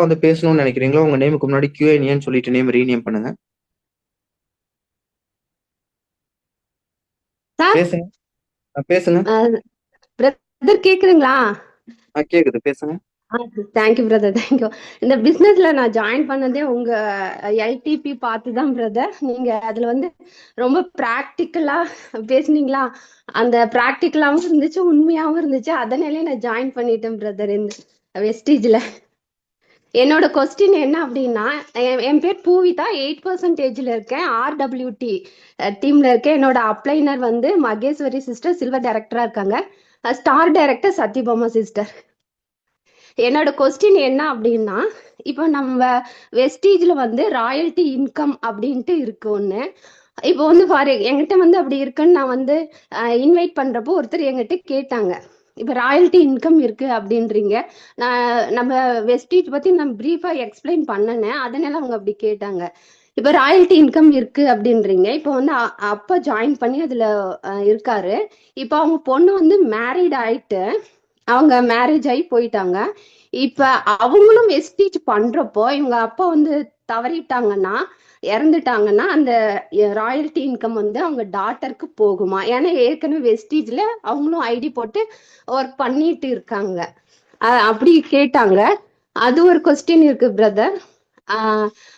வந்து பேசணும்னு நினைக்கிறீங்களோ உங்க நேமுக்கு முன்னாடி கியூஎன்ஏன்னு சொல்லிட்டு நேம் ரீநேம் பண்ணுங்க? பேசுங்க. பேசுங்க. பிரதர் கேக்குதுங்களா? கேக்குது. பேசுங்க. தேங்க்யூ பிரதர் தேங்க்யூ இந்த பிசினஸ்ல நான் ஜாயின் பண்ணதே உங்க எல்டிபி பார்த்து தான் பிரதர் நீங்க அதுல வந்து ரொம்ப ப்ராக்டிக்கலா பேசுனீங்களா? அந்த ப்ராக்டிக்கலாவும் இருந்துச்சு உண்மையாவும் இருந்துச்சு. அதனாலே நான் ஜாயின் பண்ணிட்டேன் பிரதர் இந்த வெஸ்டீஜ்ல என்னோட கொஸ்டின் என்ன அப்படின்னா என் என் பேர் பூவிதா எயிட் பர்சன்டேஜ்ல இருக்கேன். ஆர்டபிள்யூடி டீம்ல இருக்கேன். என்னோட அப்ளைனர் வந்து மகேஸ்வரி சிஸ்டர் சில்வர் டைரக்டரா இருக்காங்க. ஸ்டார் டைரக்டர் சத்யபாமா சிஸ்டர் என்னோட கொஸ்டின் என்ன அப்படின்னா இப்போ நம்ம வெஸ்டீஜ்ல வந்து ராயல்டி இன்கம் அப்படின்ட்டு இருக்கு ஒண்ணு. இப்போ வந்து ஃபார் என்கிட்ட வந்து அப்படி இருக்குன்னு நான் வந்து இன்வைட் பண்றப்போ ஒருத்தர் என்கிட்ட கேட்டாங்க. இப்போ ராயல்டி இன்கம் இருக்கு அப்படின்றீங்க. நான் நம்ம வெஸ்டீஜ் பத்தி நான் பிரீஃபா எக்ஸ்பிளைன் பண்ணனேன். அதனால அவங்க அப்படி கேட்டாங்க. இப்போ ராயல்டி இன்கம் இருக்கு அப்படின்றீங்க. இப்போ வந்து அ- அப்பா ஜாயின் பண்ணி அதுல இருக்காரு. இப்போ அவங்க பொண்ணு வந்து மேரீட் ஆயிட்டு அவங்க மேரேஜ் ஆகி போயிட்டாங்க. இப்ப அவங்களும் வெஸ்டீஜ் பண்றப்போ இவங்க அப்பா வந்து தவறிட்டாங்கன்னா இறந்துட்டாங்கன்னா அந்த ராயல்டி இன்கம் வந்து அவங்க டாட்டருக்கு போகுமா? ஏன்னா ஏற்கனவே வெஸ்டீஜ்ல அவங்களும் ஐடி போட்டு ஒர்க் பண்ணிட்டு இருக்காங்க. அஹ் அப்படி கேட்டாங்க. அது ஒரு கொஸ்டின் இருக்கு பிரதர்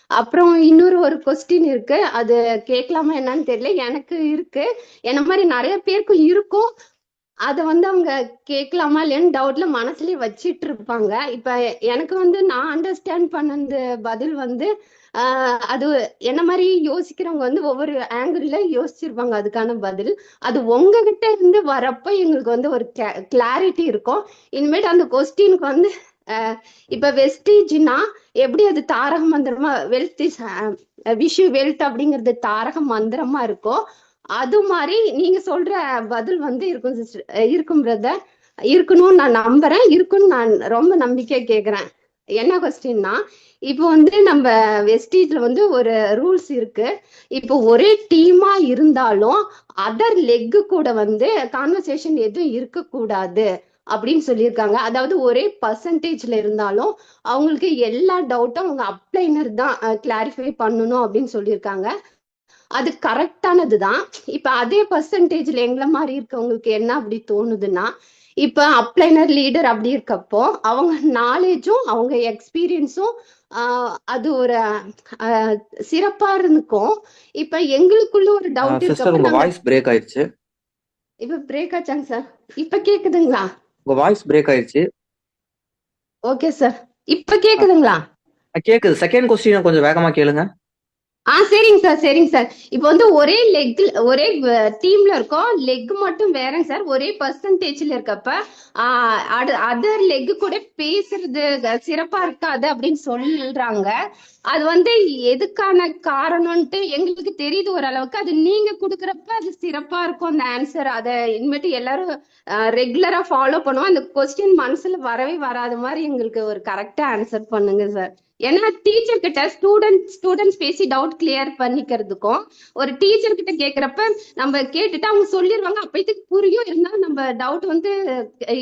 அப்புறம் இன்னொரு ஒரு கொஸ்டின் இருக்கு. அது கேட்கலாமா என்னன்னு தெரியல. எனக்கு இருக்கு. என்ன மாதிரி நிறைய பேருக்கும் இருக்கும். அதை வந்து அவங்க கேட்கலாமா இல்லையான்னு டவுட்ல மனசுலயே வச்சிட்டு இருப்பாங்க. இப்ப எனக்கு வந்து நான் அண்டர்ஸ்டாண்ட் பண்ணது பதில் வந்து அது என்ன மாதிரி யோசிக்கிறவங்க வந்து ஒவ்வொரு ஆங்கிள் யோசிச்சிருப்பாங்க. அதுக்கான பதில். அது உங்ககிட்ட இருந்து வரப்ப எங்களுக்கு வந்து ஒரு கிளாரிட்டி இருக்கும். இனிமேட்டு அந்த கொஸ்டினுக்கு வந்து இப்ப வெஸ்டேஜ்னா எப்படி அது தாரக மந்திரமா வெல்த் விஷு வெல்த் அப்படிங்கிறது தாரக மந்திரமா இருக்கும் அது மாதிரி நீங்க சொல்ற பதில் வந்து இருக்கும் சிஸ்டர் இருக்கும் பிரதர் இருக்கணும்னு நான் நம்புறேன். இருக்குன்னு நான் ரொம்ப நம்பிக்கை கேக்குறேன். என்ன கொஸ்டின்னா இப்போ வந்து நம்ம வெஸ்டீஜ்ல வந்து ஒரு ரூல்ஸ் இருக்கு. இப்போ ஒரே டீமா இருந்தாலும் அதர் லெக்கு கூட வந்து கான்வர்சேஷன் எதுவும் இருக்கக்கூடாது அப்படின்னு சொல்லியிருக்காங்க. அதாவது ஒரே பர்சன்டேஜ்ல இருந்தாலும் அவங்களுக்கு எல்லா டவுட்டும் அவங்க அப்ளைனர் தான் கிளாரிஃபை பண்ணணும் அப்படின்னு சொல்லியிருக்காங்க. அது கரெக்டானது தான் இப்ப அதே பர்சன்டேஜ்ல எங்களை மாதிரி இருக்கவங்களுக்கு என்ன அப்படி தோணுதுன்னா இப்ப அப்ளைனர் லீடர் அப்படி இருக்கப்போ அவங்க நாலேஜும் அவங்க எக்ஸ்பீரியன்ஸும் அது ஒரு சிறப்பா இருக்கும் இப்ப எங்களுக்குள்ள ஒரு டவுட் சிஸ்டர் உங்க வாய்ஸ் பிரேக் ஆயிருச்சு இப்ப பிரேக் ஆச்சாங்க சார் இப்ப கேக்குதுங்களா? உங்க வாய்ஸ் பிரேக் ஆயிருச்சு ஓகே சார் இப்ப கேக்குதுங்களா? கேக்குது. செகண்ட் கொஸ்டின் கொஞ்சம் வேகமா கேளுங்க. ஆ சரிங்க சார் சரிங்க சார். இப்போ வந்து ஒரே லெக் ஒரே டீம்ல இருக்கோம். லெக் மட்டும் வேறங்க சார். ஒரே பர்சன்டேஜ்ல இருக்கப்ப அதர் லெக் கூட பேசுறது சிறப்பா இருக்காது அப்படின்னு சொல்றாங்க. அது வந்து எதுக்கான காரணம்ன்ட்டு எங்களுக்கு தெரியுது ஓரளவுக்கு. அது நீங்க கொடுக்குறப்ப அது சிறப்பா இருக்கும் அந்த ஆன்சர் அதை இனிமேட்டு எல்லாரும் ரெகுலரா ஃபாலோ பண்ணுவோம். அந்த கொஸ்டின் மனசுல வரவே வராத மாதிரி எங்களுக்கு ஒரு கரெக்டா ஆன்சர் பண்ணுங்க சார். ஏன்னா டீச்சர் கிட்ட ஸ்டூடெண்ட் ஸ்டூடெண்ட்ஸ் பேசி டவுட் கிளியர் பண்ணிக்கிறதுக்கும் ஒரு டீச்சர் கிட்ட கேக்குறப்ப நம்ம கேட்டுட்டு அவங்க சொல்லிடுவாங்க அப்போதைக்கு புரியும். இருந்தாலும் நம்ம டவுட் வந்து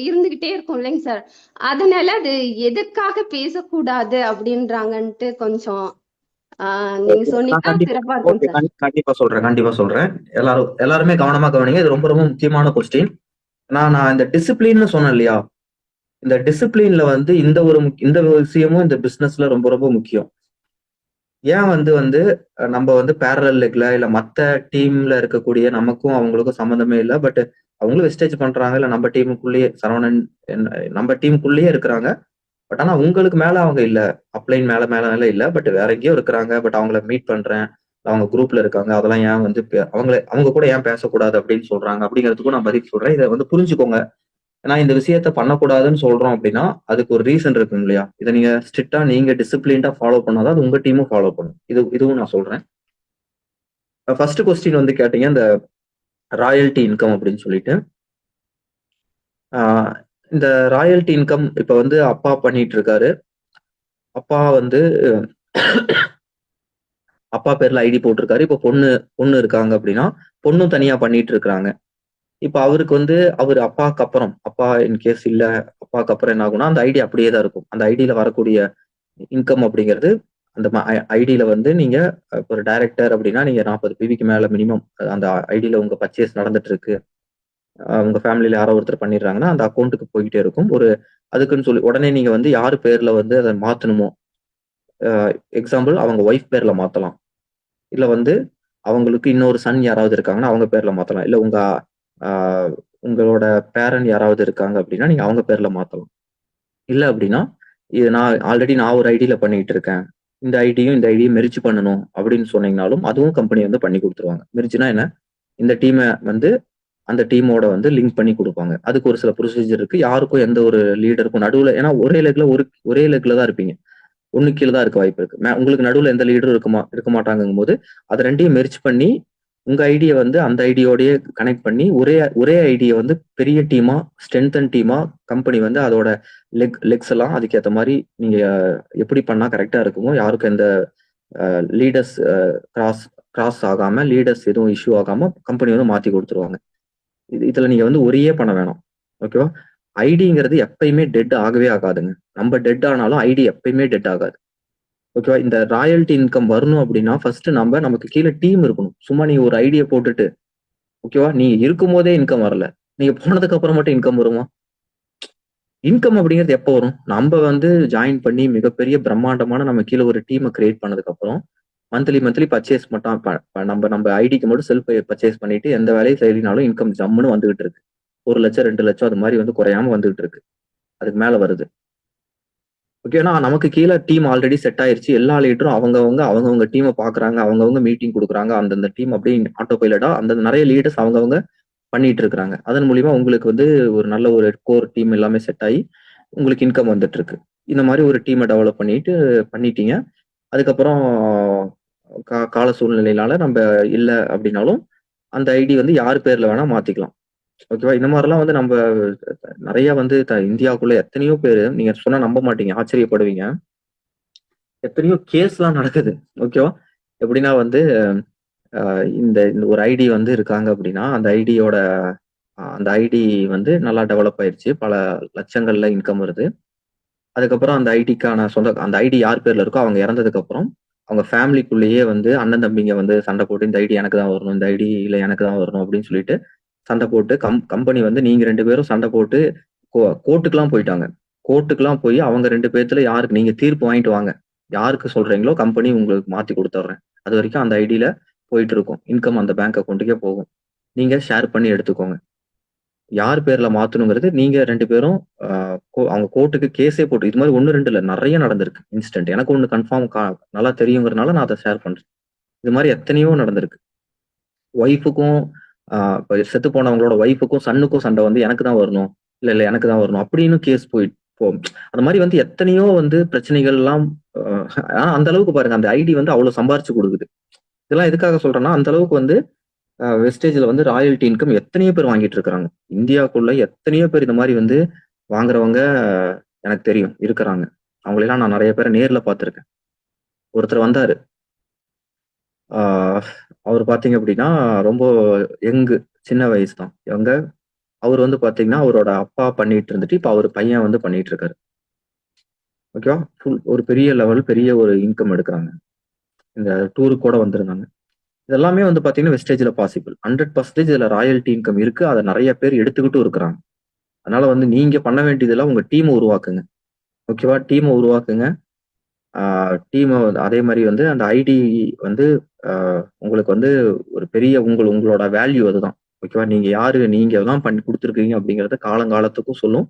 இருந்துகிட்டே இருக்கும் இல்லைங்க சார் அதனால அது எதுக்காக பேசக்கூடாது அப்படின்றாங்கன்ட்டு கொஞ்சம் நீங்க சொன்னீங்கன்னா கண்டிப்பா சொல்றேன் கண்டிப்பா சொல்றேன். எல்லாரும் எல்லாருமே கவனமா கவனிங்க. இது ரொம்ப ரொம்ப முக்கியமான கொஸ்டின் நான் நான் இந்த டிசிப்ளின்னு சொன்னேன் இல்லையா? இந்த டிசிப்ளின்ல வந்து இந்த ஒரு இந்த விஷயமும் இந்த பிசினஸ்ல ரொம்ப ரொம்ப முக்கியம். ஏன் வந்து வந்து நம்ம வந்து பேரலல் லெக்ல இல்ல மத்த டீம்ல இருக்கக்கூடிய நமக்கும் அவங்களுக்கும் சம்மந்தமே இல்லை. பட் அவங்களும் வெஸ்டேஜ் பண்றாங்க. இல்ல நம்ம டீமுக்குள்ளேயே சரவணன் என்ன- நம்ம டீமுக்குள்ளேயே இருக்கிறாங்க. பட் ஆனா உங்களுக்கு மேல அவங்க இல்ல. அப்ளைன் மேல மேல மேல இல்ல. பட் வேற எங்கேயோ இருக்கிறாங்க. பட் அவங்கள மீட் பண்றேன். அவங்க குரூப்ல இருக்காங்க. அதெல்லாம் ஏன் வந்து பே- அவங்கள அவங்க கூட ஏன் பேசக்கூடாது அப்படின்னு சொல்றாங்க. அப்படிங்கிறதுக்கும் நான் பதில் சொல்றேன். இதை வந்து புரிஞ்சுக்கோங்க. நான் இந்த விஷயத்த பண்ணக்கூடாதுன்னு சொல்றோம் அப்படின்னா அதுக்கு ஒரு ரீசன் இருக்கும் இல்லையா? இதை நீங்க ஸ்ட்ரிக்டா நீங்க டிசிப்ளின்டா ஃபாலோ பண்ணாதான் அது உங்க டீமும் ஃபாலோ பண்ணும். இது இதுவும் நான் சொல்றேன். ஃபர்ஸ்ட் கொஸ்டின் வந்து கேட்டீங்க இந்த ராயல்டி இன்கம் அப்படின்னு சொல்லிட்டு. இந்த ராயல்டி இன்கம் இப்ப வந்து அப்பா பண்ணிட்டு இருக்காரு அப்பா வந்து அப்பா பேர்ல ஐடி போட்டிருக்காரு. இப்ப பொண்ணு பொண்ணு இருக்காங்க அப்படின்னா பொண்ணும் தனியா பண்ணிட்டு இருக்கிறாங்க இப்ப அவருக்கு வந்து அவர் அப்பாக்கு அப்புறம் அப்பா இன் கேஸ் இல்ல அப்பாக்கு அப்புறம் என்ன ஆகும்னா அந்த ஐடி அப்படியே தான் இருக்கும். அந்த ஐடியில வரக்கூடிய இன்கம் அப்படிங்கிறது அந்த ஐடியில வந்து நீங்க ஒரு டைரக்டர் அப்படின்னா நீங்க நாற்பது பிவிக்கு மேல மினிமம் அந்த ஐடியில உங்க பர்ச்சேஸ் நடந்துட்டு இருக்கு உங்க ஃபேமிலியில யாரோ ஒருத்தர் பண்ணிடுறாங்கன்னா அந்த அக்கௌண்ட்டுக்கு போய்கிட்டே இருக்கும். ஒரு அதுக்குன்னு சொல்லி உடனே நீங்க வந்து யார் பேர்ல வந்து அதை மாத்தணுமோ எக்ஸாம்பிள் அவங்க ஒய்ஃப் பேர்ல மாத்தலாம். இல்ல வந்து அவங்களுக்கு இன்னொரு சன் யாராவது இருக்காங்கன்னா அவங்க பேர்ல மாத்தலாம். இல்ல உங்க உங்களோட பேரண்ட் யாராவது இருக்காங்க அப்படின்னா நீங்க அவங்க பேர்ல மாத்தலாம். இல்ல அப்படின்னா இது நான் ஆல்ரெடி நான் ஒரு ஐடியில பண்ணிட்டு இருக்கேன். இந்த ஐடியும் இந்த ஐடியும் மெரிச்சு பண்ணணும் அப்படின்னு சொன்னீங்கனாலும் அதுவும் கம்பெனி வந்து பண்ணி கொடுத்துருவாங்க. மெரிச்சுனா என்ன? இந்த டீமை வந்து அந்த டீமோட வந்து லிங்க் பண்ணி கொடுப்பாங்க. அதுக்கு ஒரு சில ப்ரொசீஜர் இருக்கு. யாருக்கும் எந்த ஒரு லீடருக்கும் நடுவில் ஏன்னா ஒரே லெக்ல ஒரு ஒரே லெக்ல தான் இருப்பீங்க. ஒன்னு கீழே தான் இருக்க வாய்ப்பு இருக்கு. உங்களுக்கு நடுவில் எந்த லீடரும் இருக்க மா இருக்க மாட்டாங்கும் போது அதை ரெண்டையும் மெர்ச் பண்ணி உங்க ஐடியை வந்து அந்த ஐடியோடய கனெக்ட் பண்ணி ஒரே ஒரே ஐடியை வந்து பெரிய டீமா ஸ்ட்ரென்தன் டீமா கம்பெனி வந்து அதோட லெக் லெக்ஸ் எல்லாம் அதுக்கேற்ற மாதிரி நீங்க எப்படி பண்ணா கரெக்டா இருக்குமோ யாருக்கும் எந்த லீடர்ஸ் கிராஸ் கிராஸ் ஆகாம லீடர்ஸ் எதுவும் இஷ்யூ ஆகாம கம்பெனி வந்து மாத்தி கொடுத்துருவாங்க. இது இதுல நீங்க வந்து ஒரே பண்ண வேணாம். ஓகேவா ஐடிங்கிறது எப்பயுமே டெட் ஆகவே ஆகாதுங்க. நம்ம டெட் ஆனாலும் ஐடி எப்பயுமே டெட் ஆகாது. ஓகேவா இந்த ராயல்டி இன்கம் வரணும் அப்படின்னா ஃபர்ஸ்ட் நம்ம நமக்கு கீழே டீம் இருக்கணும். சும்மா நீ ஒரு ஐடியா போட்டுட்டு ஓகேவா நீ இருக்கும் போதே இன்கம் வரல. நீங்க போனதுக்கு அப்புறம் மட்டும் இன்கம் வருமா? இன்கம் அப்படிங்கிறது எப்போ வரும்? நம்ம வந்து ஜாயின் பண்ணி மிகப்பெரிய பிரம்மாண்டமான நம்ம கீழே ஒரு டீமை கிரியேட் பண்ணதுக்கு அப்புறம் மந்த்லி மந்த்லி பர்ச்சேஸ் மட்டும் நம்ம நம்ம ஐடிக்கு மட்டும் செல்ஃப் பர்ச்சேஸ் பண்ணிட்டு எந்த வேலையும் செய்யலினாலும் இன்கம் ஜம்முன்னு வந்துகிட்டு இருக்கு. ஒரு லட்சம் ரெண்டு லட்சம் அது மாதிரி வந்து குறையாம வந்துகிட்டு இருக்கு. அதுக்கு மேல வருது. ஓகேனா நமக்கு கீழே டீம் ஆல்ரெடி செட் ஆயிருச்சு. எல்லா லீடரும் அவங்கவுங்க அவங்கவுங்க டீமை பாக்குறாங்க அவங்கவுங்க மீட்டிங் கொடுக்குறாங்க அந்தந்த டீம் அப்படியே ஆட்டோ பைலட்டா அந்த நிறைய லீடர்ஸ் அவங்கவுங்க பண்ணிட்டு இருக்கிறாங்க. அதன் மூலியமா உங்களுக்கு வந்து ஒரு நல்ல ஒரு கோர் டீம் எல்லாமே செட் ஆகி உங்களுக்கு இன்கம் வந்துட்டு இருக்கு. இந்த மாதிரி ஒரு டீமை டெவலப் பண்ணிட்டு பண்ணிட்டீங்க. அதுக்கப்புறம் கா- கால சூழ்நிலையினால நம்ம இல்லை அப்படின்னாலும் அந்த ஐடி வந்து யார் பேர்ல வேணா மாத்திக்கலாம். ஓகேவா இந்த மாதிரிலாம் வந்து நம்ம நிறைய வந்து த- இந்தியாவுக்குள்ள எத்தனையோ பேர் நீங்க சொன்னா நம்ப மாட்டீங்க ஆச்சரியப்படுவீங்க. எத்தனையோ கேஸ்லாம் நடக்குது ஓகேவா எப்படின்னா வந்து இந்த இந்த ஒரு ஐடி வந்து இருக்காங்க அப்படின்னா அந்த ஐடியோட அந்த ஐடி வந்து நல்லா டெவலப் ஆயிடுச்சு பல லட்சங்கள்ல இன்கம் வருது. அதுக்கப்புறம் அந்த ஐடிக்கான சொந்த அந்த ஐடி யார் பேர்ல இருக்கோ அவங்க இறந்ததுக்கு அப்புறம் அவங்க ஃபேமிலிக்குள்ளேயே வந்து அண்ணன் தம்பிங்க வந்து சண்டை போட்டு இந்த ஐடி எனக்கு தான் வரணும் இந்த ஐடி இல்லை எனக்கு தான் வரணும் அப்படின்னு சொல்லிட்டு சண்டை போட்டு கம் கம்பெனி வந்து நீங்க ரெண்டு பேரும் சண்டை போட்டு கோ- கோர்ட்டுக்கெல்லாம் போயிட்டாங்க. கோர்ட்டுக்கெல்லாம் போய் அவங்க ரெண்டு பேர்த்துல யாருக்கு நீங்க தீர்ப்பு வாங்கிட்டு வாங்க. யாருக்கு சொல்றீங்களோ கம்பெனி உங்களுக்கு மாத்தி கொடுத்துட்றேன். அது வரைக்கும் அந்த ஐடியில போயிட்டு இருக்கும் இன்கம் அந்த பேங்க் அக்கௌண்ட்டுக்கே போகும். நீங்க ஷேர் பண்ணி எடுத்துக்கோங்க. யார் பேர்ல மாத்தணுங்கிறது நீங்க ரெண்டு பேரும் கோ- அவங்க கோர்ட்டுக்கு கேஸே போட்டு இது மாதிரி ஒன்று ரெண்டு இல்லை நிறைய நடந்திருக்கு. இன்சிடென்ட் எனக்கு ஒன்று கன்ஃபார்ம் நல்லா தெரியுங்கிறதுனால நான் அதை ஷேர் பண்றேன். இது மாதிரி எத்தனையோ நடந்திருக்கு. ஒய்ஃபுக்கும் செத்து போனவங்களோட ஒய்ஃபுக்கும் சன்னுக்கும் சண்டை வந்து எனக்கு தான் வரணும். இல்ல இல்ல எனக்கு தான் வரணும். அப்படின்னு கேஸ் போயிட்டு போ அந்த மாதிரி வந்து எத்தனையோ வந்து பிரச்சனைகள் எல்லாம் அந்த அளவுக்கு பாருங்க. அந்த ஐடி வந்து அவ்வளவு சம்பாரிச்சு கொடுக்குது. இதெல்லாம் எதுக்காக சொல்றேன்னா அந்த அளவுக்கு வந்து வெஸ்டேஜ்ல வந்து ராயல்டி இன்கம் எத்தனையோ பேர் வாங்கிட்டு இருக்காங்க இந்தியாவுக்குள்ள எத்தனையோ பேர் இந்த மாதிரி வந்து வாங்குறவங்க எனக்கு தெரியும் இருக்கிறாங்க. அவங்களெல்லாம் நான் நிறைய பேரை நேர்ல பார்த்திருக்கேன். ஒருத்தர் வந்தாரு. ஆஹ், அவர் பார்த்தீங்க அப்படின்னா ரொம்ப யங்கு சின்ன வயசு தான் எங்க? அவர் வந்து பார்த்தீங்கன்னா அவரோட அப்பா பண்ணிட்டு இருந்துட்டு இப்போ அவர் பையன் வந்து பண்ணிட்டு இருக்காரு. ஓகேவா? ஃபுல் ஒரு பெரிய லெவல் பெரிய ஒரு இன்கம் எடுக்கிறாங்க. இந்த டூருக்கு கூட வந்திருந்தாங்க. இதெல்லாமே வந்து பார்த்தீங்கன்னா வெஸ்டேஜில் பாசிபிள் ஹண்ட்ரட் பர்சன்டேஜ் இதில் ராயல்டி இன்கம் இருக்குது அதை நிறைய பேர் எடுத்துக்கிட்டும் இருக்கிறாங்க. அதனால வந்து நீங்கள் பண்ண வேண்டியதெல்லாம் உங்கள் டீமை உருவாக்குங்க. ஓகேவா? டீமை உருவாக்குங்க. டீமை அதே மாதிரி வந்து அந்த ஐடி வந்து உங்களுக்கு வந்து ஒரு பெரிய உங்கள் உங்களோட வேல்யூ அதுதான். ஓகேவா நீங்க யாரு? நீங்க தான் பண்ணி கொடுத்துருக்கீங்க அப்படிங்கறத காலங்காலத்துக்கும் சொல்லும்.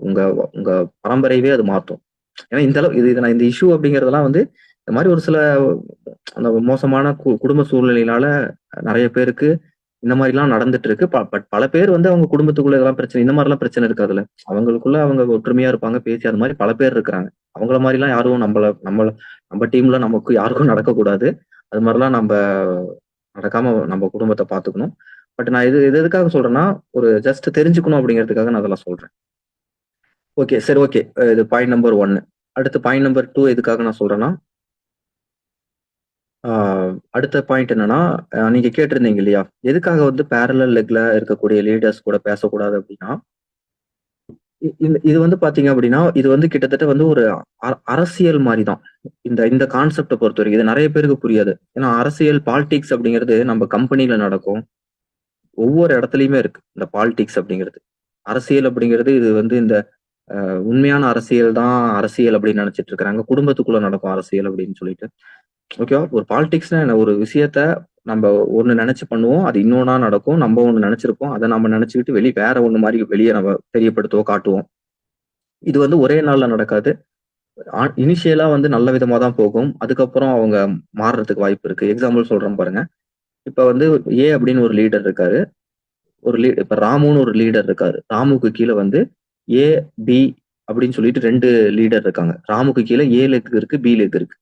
உங்க உங்க பரம்பரையவே அது மாத்தும் ஏன்னா இந்த அளவு இது நான் இந்த இஷ்யூ அப்படிங்கறதெல்லாம் வந்து இந்த மாதிரி ஒரு சில அந்த மோசமான கு- குடும்ப சூழ்நிலையினால நிறைய பேருக்கு இந்த மாதிரி எல்லாம் நடந்துட்டு இருக்கு பட் பல பேர் வந்து அவங்க குடும்பத்துக்குள்ள இதெல்லாம் பிரச்சனை இந்த மாதிரி எல்லாம் பிரச்சனை இருக்காதுல்ல. அவங்களுக்குள்ள அவங்க ஒற்றுமையா இருப்பாங்க பேசி அது மாதிரி பல பேர் இருக்கிறாங்க. அவங்கள மாதிரி எல்லாம் யாரும் நம்மள நம்மள நம்ம டீம்ல நமக்கு யாருக்கும் நடக்கக்கூடாது. அது மாதிரிலாம் நம்ம நடக்காம நம்ம குடும்பத்தை பாத்துக்கணும். பட் நான் இது இது எதுக்காக சொல்றேன்னா ஒரு ஜஸ்ட் தெரிஞ்சுக்கணும் அப்படிங்கிறதுக்காக நான் அதெல்லாம் சொல்றேன். ஓகே சரி ஓகே இது பாயிண்ட் நம்பர் ஒன்னு அடுத்து பாயிண்ட் நம்பர் டூ எதுக்காக நான் சொல்றேன்னா அடுத்த பாயிண்ட் என்னன்னா நீங்க கேட்டிருந்தீங்க இல்லையா? எதுக்காக வந்து பேரலல் லெக்ல இருக்கக்கூடிய லீடர்ஸ் கூட பேசக்கூடாது அப்படின்னா இது வந்து பாத்தீங்க அப்படின்னா இது வந்து கிட்டத்தட்ட வந்து ஒரு அ- அரசியல் மாதிரி தான் இந்த இந்த கான்செப்டை பொறுத்த வரைக்கும் இது நிறைய பேருக்கு புரியாது. ஏன்னா அரசியல் பாலிடிக்ஸ் அப்படிங்கிறது நம்ம கம்பெனில நடக்கும். ஒவ்வொரு இடத்துலயுமே இருக்கு இந்த பாலிடிக்ஸ் அப்படிங்கிறது. அரசியல் அப்படிங்கிறது இது வந்து இந்த உண்மையான அரசியல் தான் அரசியல் அப்படின்னு நினைச்சிட்டு இருக்கிறாங்க. குடும்பத்துக்குள்ள நடக்கும் அரசியல் அப்படின்னு சொல்லிட்டு. ஓகேவா ஒரு பாலிடிக்ஸ்னா என்ன? ஒரு விஷயத்த நம்ம ஒன்று நினைச்சு பண்ணுவோம் அது இன்னொன்னா நடக்கும் நம்ம ஒன்று நினைச்சிருப்போம் அதை நம்ம நினைச்சுக்கிட்டு வெளியே வேற ஒன்று மாதிரி வெளியே நம்ம தெரியப்படுத்தவோ காட்டுவோம். இது வந்து ஒரே நாள்ல நடக்காது. இனிஷியலா வந்து நல்ல விதமாக தான் போகும். அதுக்கப்புறம் அவங்க மாறுறதுக்கு வாய்ப்பு இருக்கு. எக்ஸாம்பிள் சொல்றேன் பாருங்க. இப்ப வந்து ஏ அப்படின்னு ஒரு லீடர் இருக்காரு. ஒரு லீ இப்ப ராமுன்னு ஒரு லீடர் இருக்காரு. ராமுக்கு கீழே வந்து ஏ பி அப்படின்னு சொல்லிட்டு ரெண்டு லீடர் இருக்காங்க. ராமுக்கு கீழே ஏ லெக் இருக்கு பி லெக் இருக்கு.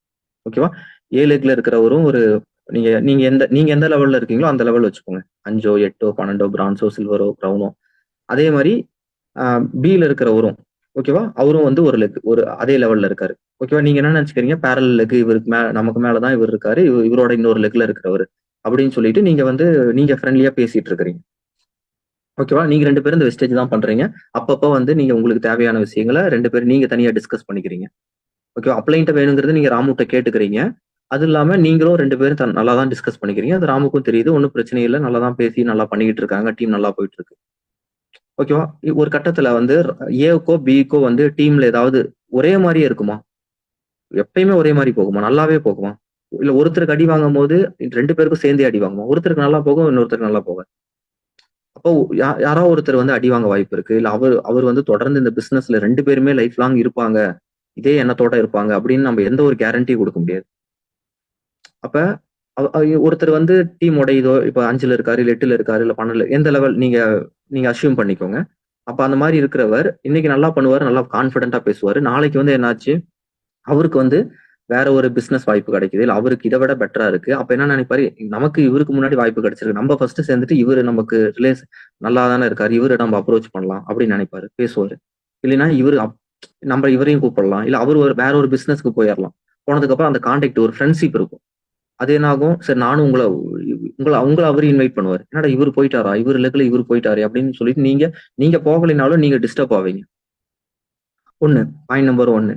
ஓகேவா ஏழுக்குல இருக்கிறவரும் ஒரு நீங்க நீங்க எந்த நீங்க எந்த லெவல்ல இருக்கீங்களோ அந்த லெவல் வச்சுக்கோங்க. அஞ்சோ எட்டோ பன்னெண்டோ பிரான்ஸோ சில்வரோ ப்ரௌனோ அதே மாதிரி பியில இருக்கிறவரும் ஓகேவா அவரும் வந்து ஒரு லெக் ஒரு அதே லெவல்ல இருக்காரு. ஓகேவா நீங்க என்ன நினைச்சுக்கிறீங்க? பேரல் லெக் இவருக்கு மே நமக்கு மேலதான் இவர் இருக்காரு. இவரோட இன்னொரு லெக்ல இருக்கிறவர். அப்படின்னு சொல்லிட்டு நீங்க வந்து நீங்க ஃப்ரெண்ட்லியா பேசிட்டு இருக்கிறீங்க. ஓகேவா நீங்க ரெண்டு பேரும் இந்த வெஸ்டேஜ் தான் பண்றீங்க. அப்பப்போ வந்து நீங்க உங்களுக்கு தேவையான விஷயங்களை ரெண்டு பேரும் நீங்க தனியா டிஸ்கஸ் பண்ணிக்கிறீங்க. ஓகேவா அப்ளைன்ட்ட வேணுங்கிறது நீங்க ராமுட்ட கேட்டுக்கிறீங்க. அது இல்லாம நீங்களும் ரெண்டு பேரும் நல்லா தான் டிஸ்கஸ் பண்ணிக்கிறீங்க. அது ராமுக்கும் தெரியுது. ஒன்றும் பிரச்சனை இல்லை. நல்லா தான் பேசி நல்லா பண்ணிக்கிட்டு இருக்காங்க. டீம் நல்லா போயிட்டு இருக்கு ஓகேவா ஒரு கட்டத்துல வந்து ஏக்கோ பிக்கோ வந்து டீம்ல ஏதாவது ஒரே மாதிரியே இருக்குமா? எப்பயுமே ஒரே மாதிரி போகுமா? நல்லாவே போகுமா? இல்ல ஒருத்தருக்கு அடி வாங்கும் போது ரெண்டு பேருக்கும் சேர்ந்தே அடி வாங்குமா? ஒருத்தருக்கு நல்லா போகும் இன்னொருத்தருக்கு நல்லா போகும் அப்போ யாரோ ஒருத்தர் வந்து அடி வாங்க வாய்ப்பு இருக்கு. இல்ல அவர் அவர் வந்து தொடர்ந்து இந்த பிசினஸ்ல ரெண்டு பேருமே லைஃப் லாங் இருப்பாங்க. இதே எண்ணத்தோட இருப்பாங்க. அப்படின்னு நம்ம எந்த ஒரு கேரண்டியும் கொடுக்க முடியாது. அப்ப ஒருத்தர் வந்து டீம் உடையுதோ இப்ப அஞ்சுல இருக்காரு இல்ல எட்டுல இருக்காரு இல்ல பன்னெண்டுல எந்த லெவல் நீங்க நீங்க அசியூம் பண்ணிக்கோங்க. அப்ப அந்த மாதிரி இருக்கிறவர் இன்னைக்கு நல்லா பண்ணுவாரு நல்லா கான்பிடண்டா பேசுவாரு. நாளைக்கு வந்து என்னாச்சு? அவருக்கு வந்து வேற ஒரு பிசினஸ் வாய்ப்பு கிடைக்குது. இல்ல அவருக்கு இதை விட பெட்டரா இருக்கு. அப்ப என்ன நினைப்பாரு? நமக்கு இவருக்கு முன்னாடி வாய்ப்பு கிடைச்சிருக்கு. நம்ம ஃபர்ஸ்ட் சேர்ந்துட்டு இவரு நமக்கு ரிலேஸ் நல்லா தானே இருக்காரு. இவரு நம்ம அப்ரோச் பண்ணலாம் அப்படின்னு நினைப்பாரு. பேசுவாரு. இல்லைன்னா இவரு அப்- நம்ம இவரையும் கூப்பிடலாம். இல்ல அவர் ஒரு வேற ஒரு பிசினஸ்க்கு போயிடலாம் போனதுக்கு அப்புறம் அந்த கான்டாக்ட் ஒரு ஃப்ரெண்ட்ஷிப் இருக்கும். அது என்ன ஆகும் சரி நானும் உங்களை உங்களை அவங்கள அவரு இன்வைட் பண்ணுவார். என்னடா இவர் போயிட்டாரா? இவர் லெக்கில் இவர் போயிட்டாரு அப்படின்னு சொல்லிட்டு நீங்க நீங்க போகலைனாலும் நீங்க டிஸ்டர்ப் ஆவீங்க. ஒண்ணு பாயிண்ட் நம்பர் ஒன்னு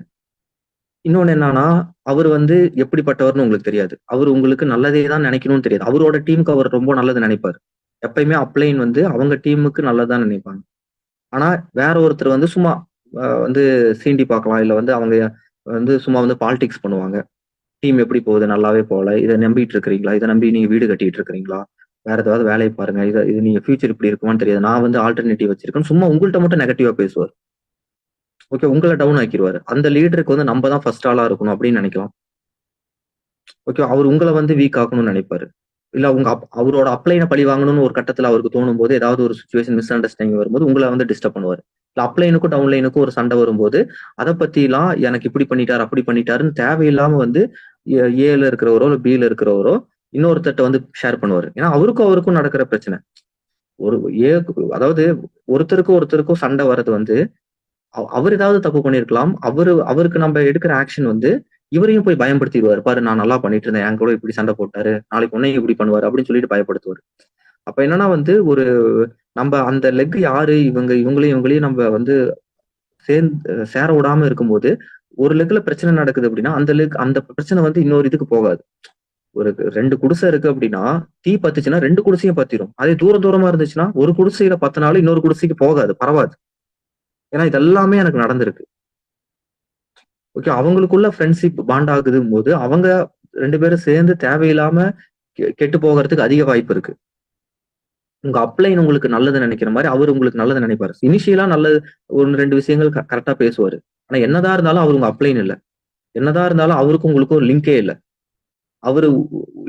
இன்னொன்னு என்னன்னா அவர் வந்து எப்படிப்பட்டவர்னு உங்களுக்கு தெரியாது. அவர் உங்களுக்கு நல்லதே தான் நினைக்கணும்னு தெரியாது. அவரோட டீமுக்கு அவர் ரொம்ப நல்லது நினைப்பாரு. எப்பயுமே அப்ளைன் வந்து அவங்க டீமுக்கு நல்லதான் நினைப்பாங்க. ஆனா வேற ஒருத்தர் வந்து சும்மா வந்து சீண்டி பார்க்கலாம். இல்ல வந்து அவங்க வந்து சும்மா வந்து பாலிடிக்ஸ் பண்ணுவாங்க. டீம் எப்படி போகுது? நல்லாவே போகல. இதை நம்பிட்டு இருக்கிறீங்களா? இதை நம்பி நீங்க வீடு கட்டிட்டு இருக்கிறீங்களா? வேற ஏதாவது வேலையை பாருங்க. இதை இது நீங்க ஃபியூச்சர் இப்படி இருக்குமான்னு தெரியாது. நான் வந்து ஆல்டர்னேட்டிவ் வச்சிருக்கேன் சும்மா உங்கள்கிட்ட மட்டும் நெகட்டிவா பேசுவார். ஓகே உங்களை டவுன் ஆக்கிடுவாரு அந்த லீடருக்கு வந்து நம்ம தான் ஃபர்ஸ்ட் ஆளா இருக்கணும் அப்படின்னு நினைக்கலாம். ஓகே அவர் உங்களை வந்து வீக் ஆக்கணும்னு நினைப்பாரு. இல்ல உங்க அப்- அவரோட அப்ளைனை பழி வாங்கணும்னு ஒரு கட்டத்துல அவருக்கு தோணும் போது ஏதாவது ஒரு சுச்சுவேஷன் மிஸ் அண்டர்ஸ்டாண்டிங் வரும்போது உங்களை வந்து டிஸ்டர்ப் பண்ணுவார். அப்ளைனுக்கும் டவுன்லைனுக்கும் ஒரு சண்டை வரும்போது அதை பத்திலாம் எனக்கு இப்படி பண்ணிட்டாரு அப்படி பண்ணிட்டாருன்னு தேவையில்லாம வந்து ஏ- ஏல இருக்கிறவரோ இல்ல பில இருக்கிறவரோ இன்னொருத்தட்ட வந்து ஷேர் பண்ணுவாரு. ஏன்னா அவருக்கும் அவருக்கும் நடக்கிற பிரச்சனை. ஒரு ஏ அதாவது ஒருத்தருக்கும் ஒருத்தருக்கும் சண்டை வர்றது வந்து அவர் ஏதாவது தப்பு பண்ணிருக்கலாம். அவரு அவருக்கு நம்ம எடுக்கிற ஆக்ஷன் வந்து இவரையும் போய் பயன்படுத்திடுவாரு. பாரு நான் நல்லா பண்ணிட்டு இருந்தேன் என் கூட இப்படி சண்டை போட்டாரு. நாளைக்கு உன்னையும் இப்படி பண்ணுவாரு. அப்படின்னு சொல்லிட்டு பயப்படுத்துவாரு. அப்ப என்னன்னா வந்து ஒரு நம்ம அந்த லெக் யாரு? இவங்க இவங்களையும் இவங்களையும் நம்ம வந்து சேர்ந்து சேர விடாம இருக்கும்போது ஒரு லெக்ல பிரச்சனை நடக்குது அப்படின்னா அந்த லெக் அந்த பிரச்சனை வந்து இன்னொரு இதுக்கு போகாது. ஒரு ரெண்டு குடிசை இருக்கு அப்படின்னா தீ பத்துச்சுன்னா ரெண்டு குடிசையும் பத்திரும். அதே தூரம் தூரமா இருந்துச்சுன்னா ஒரு குடிசையில பத்தினாலும் இன்னொரு குடிசைக்கு போகாது பரவாது. ஏன்னா இதெல்லாமே எனக்கு நடந்திருக்கு. ஓகே அவங்களுக்குள்ள ஃப்ரெண்ட்ஷிப் பாண்ட் ஆகுதும் போது அவங்க ரெண்டு பேரும் சேர்ந்து தேவையில்லாம கெ- கெட்டு போகிறதுக்கு அதிக வாய்ப்பு இருக்கு. உங்க அப்ளைன் உங்களுக்கு நல்லது நினைக்கிற மாதிரி அவர் உங்களுக்கு நல்லது நினைப்பாரு. இனிஷியலா நல்லது ஒன்று ரெண்டு விஷயங்கள் கரெக்டா பேசுவாரு. ஆனா என்னதான் இருந்தாலும் அவர் உங்க அப்ளைன் இல்ல. என்னதான் இருந்தாலும் அவருக்கும் உங்களுக்கும் ஒரு லிங்கே இல்ல. அவரு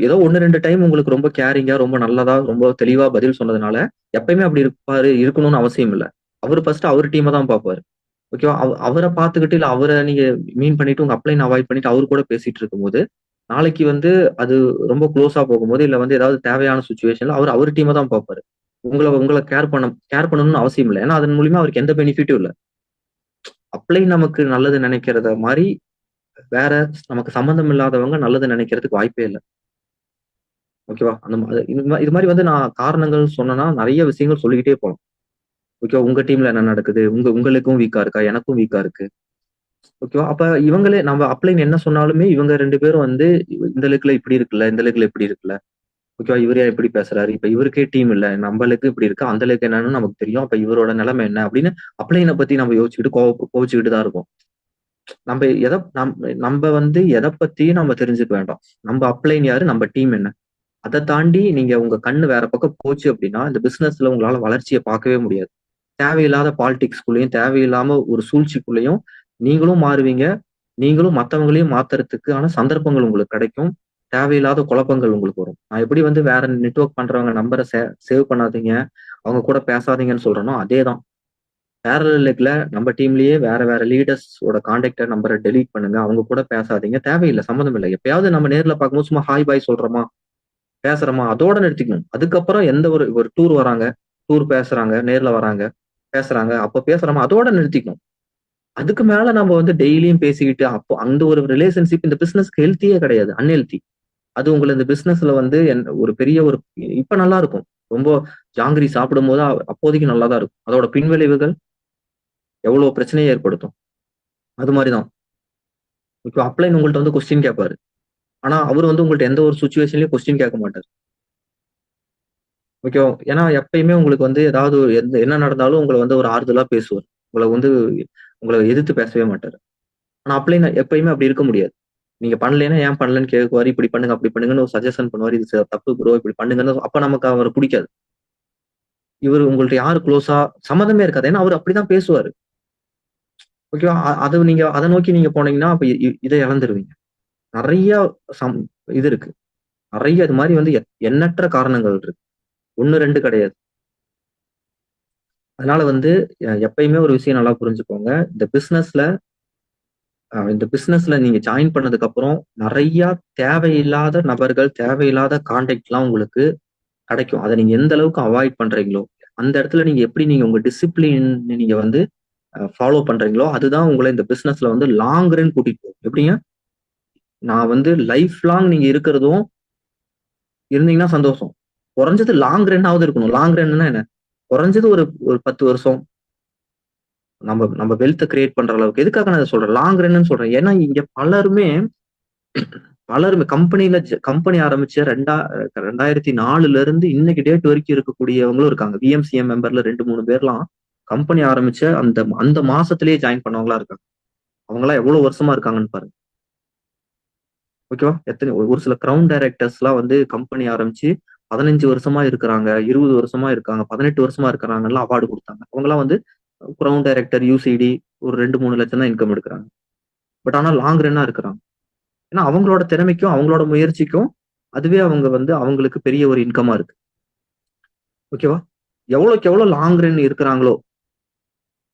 ஏதோ ஒன்னு ரெண்டு டைம் உங்களுக்கு ரொம்ப கேரிங்கா ரொம்ப நல்லதா ரொம்ப தெளிவா பதில் சொன்னதுனால எப்பயுமே அப்படி இருப்பாரு இருக்கணும்னு அவசியம் இல்லை. அவர் ஃபர்ஸ்ட் அவர் டீமை தான் பார்ப்பாரு. ஓகேவா அவரை பார்த்துக்கிட்டு இல்லை அவரை நீங்க மீன் பண்ணிட்டு உங்க அப்ளைன் அவாய்ட் பண்ணிட்டு அவர் கூட பேசிட்டு இருக்கும்போது நாளைக்கு வந்து அது ரொம்ப க்ளோஸா போகும்போது இல்ல வந்து ஏதாவது தேவையான சுச்சுவேஷன்ல அவர் அவர் டீமை தான் பார்ப்பாரு. உங்களை உங்களை கேர் பண்ண கேர் பண்ணணும்னு அவசியம் இல்லை. ஏன்னா அதன் மூலியமா அவருக்கு எந்த பெனிஃபிட்டும் இல்லை. அப்ளை நமக்கு நல்லது நினைக்கிறத மாதிரி வேற நமக்கு சம்பந்தம் இல்லாதவங்க நல்லது நினைக்கிறதுக்கு வாய்ப்பே இல்லை. ஓகேவா அந்த இது இது மாதிரி வந்து நான் காரணங்கள் சொன்னேன்னா நிறைய விஷயங்கள் சொல்லிக்கிட்டே போகலாம் ஓகே உங்க டீம்ல என்ன நடக்குது? உங்க உங்களுக்கும் வீக்கா இருக்கா? எனக்கும் வீக்கா இருக்கு. ஓகேவா அப்ப இவங்களே நம்ம அப்ளைன் என்ன சொன்னாலுமே இவங்க ரெண்டு பேரும் வந்து இந்த லுக்ல இப்படி இருக்குல்ல இந்த லுக்ல இப்படி இருக்குல்ல. ஓகேவா இவரே எப்படி பேசுறாரு? இப்ப இவருக்கே டீம் இல்ல. நம்மளுக்கு இப்படி இருக்கு? அந்த லுக்கு என்னன்னு நமக்கு தெரியும். அப்ப இவரோட நிலைமை என்ன அப்படின்னு அப்ளைனை பத்தி நம்ம யோசிச்சுட்டு கோவ கோவிச்சுக்கிட்டு தான் இருக்கோம். நம்ம எதை நம் நம்ம வந்து எதை பத்தியும் நம்ம தெரிஞ்சுக்க வேண்டாம். நம்ம அப்ளைன் யாரு? நம்ம டீம் என்ன? அதை தாண்டி நீங்க உங்க கண்ணு வேற பக்கம் போச்சு அப்படின்னா இந்த பிசினஸ்ல உங்களால வளர்ச்சியை பார்க்கவே முடியாது. தேவையில்லாத பாலிடிக்ஸ்குள்ளேயும் தேவையில்லாம ஒரு சூழ்ச்சிக்குள்ளேயும் நீங்களும் மாறுவீங்க. நீங்களும் மற்றவங்களையும் மாத்துறதுக்கான சந்தர்ப்பங்கள் உங்களுக்கு கிடைக்கும். தேவையில்லாத குழப்பங்கள் உங்களுக்கு வரும். நான் எப்படி வந்து வேற நெட்ஒர்க் பண்றவங்க நம்பரை சே சேவ் பண்ணாதீங்க. அவங்க கூட பேசாதீங்கன்னு சொல்றேனோ அதே தான் பேரலுக்குல நம்ம டீம்லயே வேற வேற லீடர்ஸோட கான்டாக்டர் நம்பரை டெலீட் பண்ணுங்க. அவங்க கூட பேசாதீங்க. தேவையில்லை சம்மந்தம் இல்லை எப்பயாவது நம்ம நேர்ல பார்க்கும்போது சும்மா ஹாய் பாய் சொல்றோமா? பேசுறோமா? அதோட நிறுத்திக்கணும். அதுக்கப்புறம் எந்த ஒரு ஒரு டூர் வராங்க. டூர் பேசுறாங்க நேர்ல வராங்க பேசுறாங்க. அப்ப பேசுறோமா? அதோட நிறுத்திக்கணும். அதுக்கு மேல நம்ம வந்து டெய்லியும் பேசிக்கிட்டு அப்போ அந்த ஒரு ரிலேஷன்ஷிப் இந்த பிசினஸ்க்கு ஹெல்த்தியே கிடையாது அன்ஹெல்த்தி அது உங்களை இந்த பிசினஸ்ல வந்து ஒரு பெரிய ஒரு இப்ப நல்லா இருக்கும். ரொம்ப ஜாங்கிரி சாப்பிடும் போது அப்போதைக்கு நல்லா தான் இருக்கும். அதோட பின்விளைவுகள் எவ்வளவு பிரச்சனையை ஏற்படுத்தும். அது மாதிரிதான். இப்போ அப்ளைன் உங்கள்ட்ட வந்து கொஸ்டின் கேட்பாரு ஆனா அவர் வந்து உங்கள்ட்ட எந்த ஒரு சுச்சுவேஷன்லயும் கொஸ்டின் கேட்க மாட்டார். ஓகே ஏன்னா எப்பயுமே உங்களுக்கு வந்து ஏதாவது எந்த என்ன நடந்தாலும் உங்களை வந்து ஒரு ஆறுதலா பேசுவார். உங்களை வந்து உங்களை எதிர்த்து பேசவே மாட்டார். ஆனா அப்ளைன் எப்பயுமே அப்படி இருக்க முடியாது. நீங்க பண்ணலைன்னா ஏன் பண்ணலன்னு கேட்குவாரு இப்படி பண்ணுங்க அப்படி பண்ணுங்கன்னு ஒரு சஜஷன் பண்ணுவார் இது தப்பு ப்ரோ இப்படி பண்ணுங்கன்னு அப்ப நமக்கு அவரை பிடிக்காது. இவர் உங்கள்ட்ட யாரு க்ளோஸா சம்மந்தமே இருக்காது. ஏன்னா அவர் அப்படிதான் பேசுவாரு. ஓகேவா? அது நீங்க அதை நோக்கி நீங்க போனீங்கன்னா அப்ப இதை இழந்துருவீங்க. நிறைய சம் இது இருக்கு. நிறைய இது மாதிரி வந்து எண்ணற்ற காரணங்கள் இருக்கு. ஒன்னு ரெண்டு கிடையாது. அதனால வந்து எப்பயுமே ஒரு விஷயம் நல்லா புரிஞ்சுக்கோங்க. இந்த பிஸ்னஸ்ல இந்த பிஸ்னஸ்ல நீங்க ஜாயின் பண்ணதுக்கு அப்புறம் நிறைய தேவையில்லாத நபர்கள் தேவையில்லாத கான்டாக்ட்லாம் உங்களுக்கு கிடைக்கும். அதை நீங்க எந்த அளவுக்கு அவாய்ட் பண்றீங்களோ அந்த இடத்துல நீங்க எப்படி நீங்க உங்க டிசிப்ளின் நீங்க வந்து ஃபாலோ பண்றீங்களோ அதுதான் உங்களை இந்த பிஸ்னஸ்ல வந்து லாங் ரன் கூட்டிட்டு போகும். எப்படிங்க? நான் வந்து லைஃப் லாங் நீங்க இருக்கிறதும் இருந்தீங்கன்னா சந்தோஷம். குறைஞ்சது லாங் ரன்னாவது இருக்கணும். லாங் ரன்னா என்ன? குறைஞ்சது ஒரு ஒரு பத்து வருஷம். நம்ம நம்ம வெல்த் கிரியேட் பண்ற அளவுக்கு. எதுக்காக நான் சொல்றேன்? லாங் ரன்னு சொல்றேன். ஏன்னா இங்க பலருமே பலருமே கம்பெனில கம்பெனி ஆரம்பிச்ச ரெண்டா ரெண்டாயிரத்தி நாலுல இருந்து இன்னைக்கு டேட் வரைக்கும் இருக்கக்கூடியவங்களும் இருக்காங்க. விஎம்சிஎம் மெம்பர்ல ரெண்டு மூணு பேர்லாம் கம்பெனி ஆரம்பிச்ச அந்த அந்த மாசத்திலேயே ஜாயின் பண்ணவங்களா இருக்காங்க. அவங்களாம் எவ்வளவு வருஷமா இருக்காங்கன்னு பாருங்க. ஓகேவா எத்தனை ஒரு சில கிரவுண்ட் டைரக்டர்ஸ் எல்லாம் வந்து கம்பெனி ஆரம்பிச்சு பதினஞ்சு வருஷமா இருக்கிறாங்க இருபது வருஷமா இருக்காங்க பதினெட்டு வருஷமா இருக்கிறாங்கலாம் அவார்டு கொடுத்தாங்க. அவங்கலாம் வந்து கிரவுண்ட் டைரக்டர் யூசிடி ஒரு ரெண்டு மூணு லட்சம் தான் இன்கம் எடுக்கிறாங்க. பட் ஆனால் லாங் ரன்னா இருக்கிறாங்க. ஏன்னா அவங்களோட திறமைக்கும் அவங்களோட முயற்சிக்கும் அதுவே அவங்க வந்து அவங்களுக்கு பெரிய ஒரு இன்கமா இருக்கு. ஓகேவா எவ்வளோக்கு எவ்வளோ லாங் ரன் இருக்கிறாங்களோ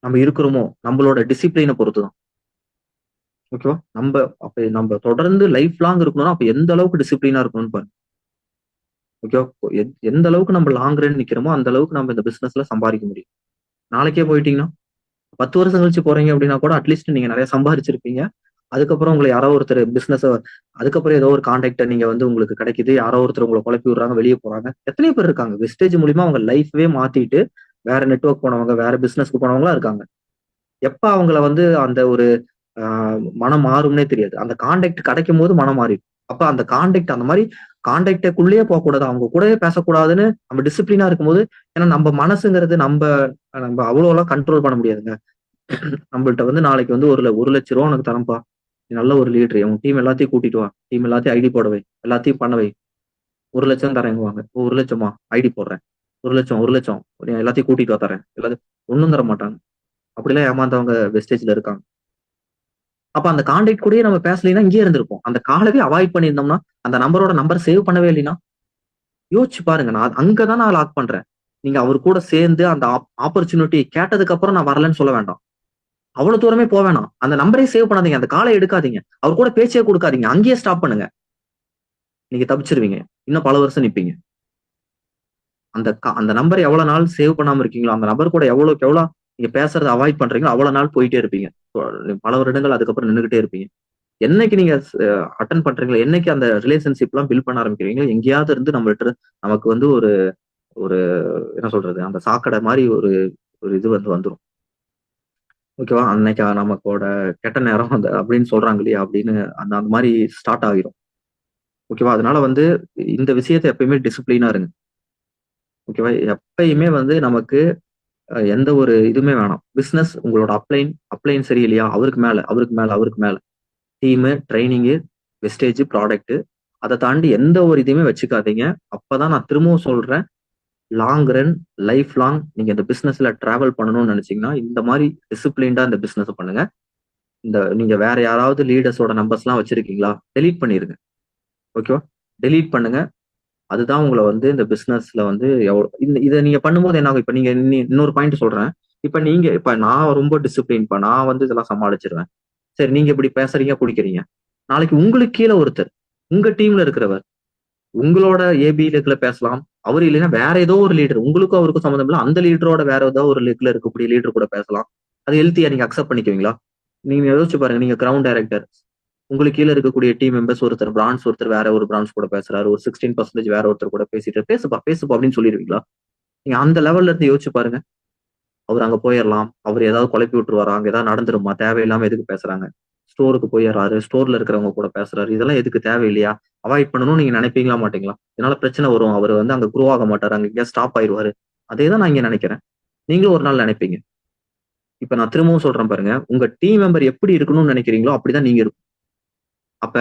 நம்ம இருக்கிறோமோ நம்மளோட டிசிப்ளினை பொறுத்து தான் ஓகேவா நம்ம அப்ப நம்ம தொடர்ந்து லைஃப் லாங் இருக்கணும்னா அப்ப எந்த அளவுக்கு டிசிப்ளினா இருக்கணும்னு பாருங்க. ஓகேவா எந்த அளவுக்கு நம்ம லாங் ரன் நிக்கிறோமோ அந்த அளவுக்கு நம்ம இந்த பிசினஸ்ல சம்பாதிக்க முடியும். நாளைக்கே போயிட்டீங்கன்னா பத்து வருஷம் கழிச்சு போறீங்க அப்படின்னா கூட அட்லீஸ்ட் நீங்க நிறைய சம்பாதிச்சிருப்பீங்க. அதுக்கப்புறம் உங்களை யாரோ ஒருத்தர் பிசினஸ் அதுக்கப்புறம் ஏதோ ஒரு கான்டாக்டை நீங்க வந்து உங்களுக்கு கிடைக்குது. யாரோ ஒருத்தர் உங்களை குழப்பி விடுறாங்க வெளியே போறாங்க. எத்தனை பேர் இருக்காங்க? வெஸ்டேஜ் மூலியமா அவங்க லைஃபே மாத்திட்டு வேற நெட்ஒர்க் போனவங்க வேற பிசினஸ்க்கு போனவங்களா இருக்காங்க. எப்ப அவங்கள வந்து அந்த ஒரு மனம் மாறும்னே தெரியாது. அந்த கான்டாக்ட் கிடைக்கும் போது மனம் மாறிடும். அப்ப அந்த கான்டாக்ட் அந்த மாதிரி கான்டாக்டுக்குள்ளேயே போகக்கூடாது. அவங்க கூடவே பேசக்கூடாதுன்னு நம்ம டிசிப்ளினா இருக்கும்போது ஏன்னா நம்ம மனசுங்கிறது நம்ம நம்ம அவ்வளோலாம் கண்ட்ரோல் பண்ண முடியாதுங்க. நம்மள்ட்ட வந்து நாளைக்கு வந்து ஒரு ஒரு லட்ச ரூபா உனக்கு தரம்பா நல்ல ஒரு லீடர் உன் டீம் எல்லாத்தையும் கூட்டிட்டு வா. டீம் எல்லாத்தையும் ஐடி போடவை எல்லாத்தையும் பண்ணவை ஒரு லட்சம் தரேங்குவாங்க. ஒரு லட்சமா? ஐடி போடுறேன். ஒரு லட்சம் ஒரு லட்சம். எல்லாத்தையும் கூட்டிட்டு வா தரேன். எல்லாத்தையும் ஒன்றும் தர மாட்டாங்க. அப்படிலாம் ஏமாந்தவங்க வெஸ்டேஜ்ல இருக்காங்க. அப்ப அந்த கான்டாக்ட் கூடயே நம்ம பேசலைன்னா இங்கே இருந்திருப்போம். அந்த காலவே அவாய்ட் பண்ணியிருந்தோம்னா அந்த நம்பரோட நம்பர் சேவ் பண்ணவே இல்லைன்னா யோசிச்சு பாருங்க நான் அங்கதான் நான் லாக் பண்றேன். நீங்க அவர் கூட சேர்ந்து அந்த ஆப்பர்ச்சுனிட்டி கேட்டதுக்கு அப்புறம் நான் வரலன்னு சொல்ல வேண்டாம். அவ்வளவு தூரமே போக வேணாம். அந்த நம்பரே சேவ் பண்ணாதீங்க. அந்த காலை எடுக்காதீங்க. அவர் கூட பேச்சே கொடுக்காதீங்க. அங்கேயே ஸ்டாப் பண்ணுங்க. நீங்க தப்பிச்சிருவீங்க. இன்னும் பல வருஷம் நிப்பீங்க. அந்த அந்த நம்பர் எவ்வளவு நாள் சேவ் பண்ணாம இருக்கீங்களோ அந்த நம்பர் கூட எவ்வளவுக்கு எவ்வளவு நீங்க பேசுறதை அவாய்ட் பண்றீங்களோ அவ்வளவு நாள் போயிட்டே இருப்பீங்க. பல வருடங்கள் அதுக்கப்புறம் நின்றுகிட்டே இருப்பீங்க. என்னைக்கு நீங்க அட்டன் பண்றீங்களோ? என்னைக்கு அந்த ரிலேஷன்ஷிப் எல்லாம் பில்ட் பண்ண ஆரம்பிக்கிறீங்களோ? எங்கேயாவது இருந்து நம்மள்ட்ட நமக்கு வந்து ஒரு ஒரு என்ன சொல்றது அந்த சாக்கடை மாதிரி ஒரு ஒரு இது வந்து வந்துடும் ஓகேவா? அன்னைக்கு நமக்கோட கெட்ட நேரம் அந்த அப்படின்னு சொல்றாங்க இல்லையா? அப்படின்னு அந்த அந்த மாதிரி ஸ்டார்ட் ஆகிரும். ஓகேவா? அதனால வந்து இந்த விஷயத்தை எப்பயுமே டிசிப்ளினா இருங்க. ஓகேவா? எப்பயுமே வந்து நமக்கு எந்த ஒரு இதுவுமே வேணாம். பிஸ்னஸ் உங்களோட அப்ளைன் அப்ளைன் சரி இல்லையா அவருக்கு மேலே அவருக்கு மேலே அவருக்கு மேலே. டீமு ட்ரைனிங்கு வெஸ்டேஜ் ப்ராடக்ட்டு அதை தாண்டி எந்த ஒரு இதையுமே வச்சுக்காதீங்க. அப்பதான் நான் திரும்பவும் சொல்கிறேன் லாங் ரன் லைஃப் லாங் நீங்கள் இந்த பிஸ்னஸில் ட்ராவல் பண்ணணும்னு நினச்சிங்கன்னா இந்த மாதிரி டிசிப்ளின்டாக இந்த பிஸ்னஸை பண்ணுங்கள் இந்த நீங்கள் வேற யாராவது லீடர்ஸோட நம்பர்ஸ்லாம் வச்சுருக்கீங்களா? டெலீட் பண்ணிடுங்க ஓகேவா டெலீட் பண்ணுங்கள் அதுதான் உங்களை வந்து இந்த பிசினஸ்ல வந்து எவ்வளோ இந்த இதை நீங்க பண்ணும்போது என்ன ஆகும் இப்ப நீங்க இன்னொரு பாயிண்ட் சொல்றேன். இப்ப நீங்க இப்ப நான் ரொம்ப டிசிப்ளின் இப்ப நான் வந்து இதெல்லாம் சமாளிச்சிருவேன். சரி நீங்க இப்படி பேசுறீங்க குடிக்கிறீங்க. நாளைக்கு உங்களுக்கு கீழே ஒருத்தர் உங்க டீம்ல இருக்கிறவர் உங்களோட ஏபி லெக்ல பேசலாம். அவர் இல்லைன்னா வேற ஏதோ ஒரு லீடர் உங்களுக்கும் அவருக்கும் சம்மந்தம் இல்லை அந்த லீடரோட வேற ஏதோ ஒரு லெக்ல இருக்கக்கூடிய லீடர் கூட பேசலாம். அது ஹெல்த்தியா நீங்க அக்செப்ட் பண்ணிக்குவீங்களா? நீங்க யோசிச்சு பாருங்க நீங்க கிரவுண்ட் டைரக்டர் உங்களுக்கு கீழே இருக்கக்கூடிய டீம் மெம்பர்ஸ் ஒருத்தர் பிரான்ஸ் ஒருத்தர் வேற ஒரு பிரான்ஸ் கூட பேசுறாரு. ஒரு சிக்ஸ்டீன் பர்சன்டேஜ் வேற ஒருத்தர் கூட பேசிட்டு பேசுப்பா பேசுப்பா அப்படின்னு சொல்லிடுவீங்களா? நீங்க அந்த லெவல்ல இருந்து யோசிச்சு பாருங்க. அவர் அங்க போயிடலாம். அவர் ஏதாவது குழப்பி விட்டுருவாரா? அங்க ஏதாவது நடந்துருமா? தேவையில்லாம எதுக்கு பேசுறாங்க? ஸ்டோருக்கு போயிடுறாரு. ஸ்டோர்ல இருக்கிறவங்க கூட பேசுறாரு. இதெல்லாம் எதுக்கு? தேவையில்லையா? அவாய்ட் பண்ணணும்னு நீங்க நினைப்பீங்களா? மாட்டீங்களா? இதனால பிரச்சனை வரும். அவர் வந்து அங்க குரோ ஆக மாட்டாரு. அங்க எங்கேயா ஸ்டாப் ஆயிடுவாரு. அதே தான் நான் இங்க நினைக்கிறேன். நீங்களும் ஒரு நாள் நினைப்பீங்க. இப்ப நான் திரும்பவும் சொல்றேன் பாருங்க. உங்க டீம் மெம்பர் எப்படி இருக்கணும்னு நினைக்கிறீங்களோ அப்படிதான் நீங்க இருக்கும் அப்ப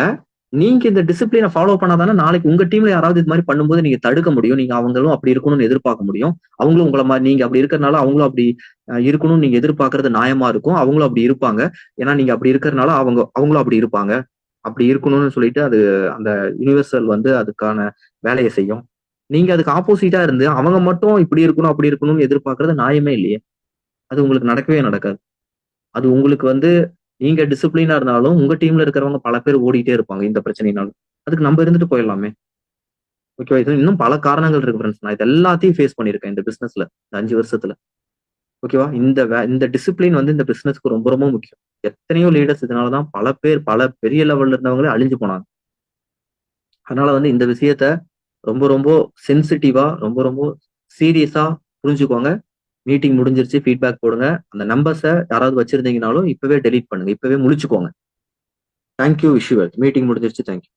நீங்க இந்த டிசிப்ளினை ஃபாலோ பண்ணாதானே நாளைக்கு உங்க டீம்ல யாராவது இது மாதிரி பண்ணும்போது நீங்க தடுக்க முடியும். நீங்க அவங்களும் அப்படி இருக்கணும்னு எதிர்பார்க்க முடியும். அவங்களும் உங்களை மாதிரி நீங்க அப்படி இருக்கிறனால அவங்களும் அப்படி இருக்கணும்னு நீங்க எதிர்பார்க்கறது நியாயமா இருக்கும். அவங்களும் அப்படி இருப்பாங்க. ஏன்னா நீங்க அப்படி இருக்கிறனால அவங்க அவங்களும் அப்படி இருப்பாங்க. அப்படி இருக்கணும்னு சொல்லிட்டு அது அந்த யுனிவர்சல் வந்து அதுக்கான வேலையை செய்யும். நீங்க அதுக்கு ஆப்போசிட்டா இருந்து அவங்க மட்டும் இப்படி இருக்கணும் அப்படி இருக்கணும்னு எதிர்பார்க்கறது நியாயமே இல்லையே. அது உங்களுக்கு நடக்கவே நடக்காது. அது உங்களுக்கு வந்து நீங்க டிசிப்ளினா இருந்தாலும் உங்க டீம்ல இருக்கிறவங்க பல பேர் ஓடிட்டே இருப்பாங்க இந்த பிரச்சனைனாலும் அதுக்கு நம்ம இருந்துட்டு போயிடலாமே. ஓகேவா இது இன்னும் பல காரணங்கள் இருக்கு ஃப்ரெண்ட்ஸ் நான் இது எல்லாத்தையும் ஃபேஸ் பண்ணியிருக்கேன் இந்த பிசினஸ்ல இந்த அஞ்சு வருஷத்துல. ஓகேவா இந்த வே- இந்த டிசிப்ளின் வந்து இந்த பிசினஸ்க்கு ரொம்ப ரொம்ப முக்கியம். எத்தனையோ லீடர்ஸ் இதனாலதான் பல பேர் பல பெரிய லெவல்ல இருந்தவங்களே அழிஞ்சு போனாங்க. அதனால வந்து இந்த விஷயத்த ரொம்ப ரொம்ப சென்சிட்டிவா ரொம்ப ரொம்ப சீரியஸா புரிஞ்சுக்கோங்க. மீட்டிங் முடிஞ்சிருச்சு ஃபீட்பேக் போடுங்க. அந்த நம்பர்ஸை யாராவது வச்சிருந்தீங்கனாலும் இப்பவே டெலீட் பண்ணுங்க. இப்பவே முடிச்சுக்கோங்க தேங்க்யூ விஷுவல். மீட்டிங் முடிஞ்சிருச்சு தேங்க்யூ